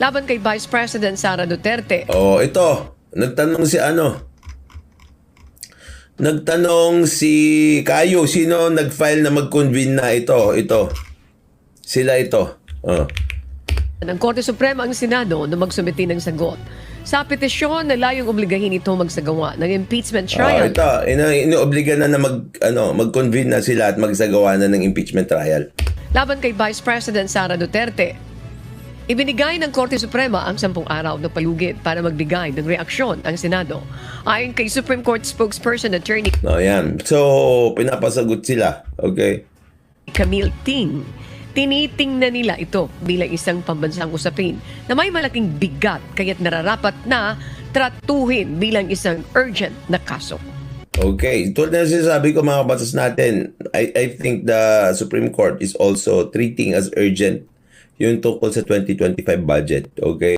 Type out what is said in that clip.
laban kay Vice President Sara Duterte. Oh, ito. Nagtanong si ano? Nagtanong si Kayo, sino nag-file na mag-convene na ito? Ito. Sila ito. Oh. ng Korte Suprema ang Senado na magsumiti ng sagot sa petisyon na layong obligahin ito magsagawa ng impeachment Oh, trial. ito. Ino, inoobliga na na mag, ano, mag-convene na sila at magsagawa na ng impeachment trial. laban kay Vice President Sara Duterte. Ibinigay ng Korte Suprema ang sampung araw na palugit para magbigay ng reaksyon ang Senado. Ayon kay Supreme Court spokesperson attorney No, yan. So, pinapasagot sila. Okay? Camille Ting, tinitingnan nila ito bilang isang pambansang usapin na may malaking bigat kaya't nararapat na tratuhin bilang isang urgent na kaso. Okay. Tulad na sinasabi ko mga kabatas natin, I, I think the Supreme Court is also treating as urgent yung tungkol sa 2025 budget. Okay?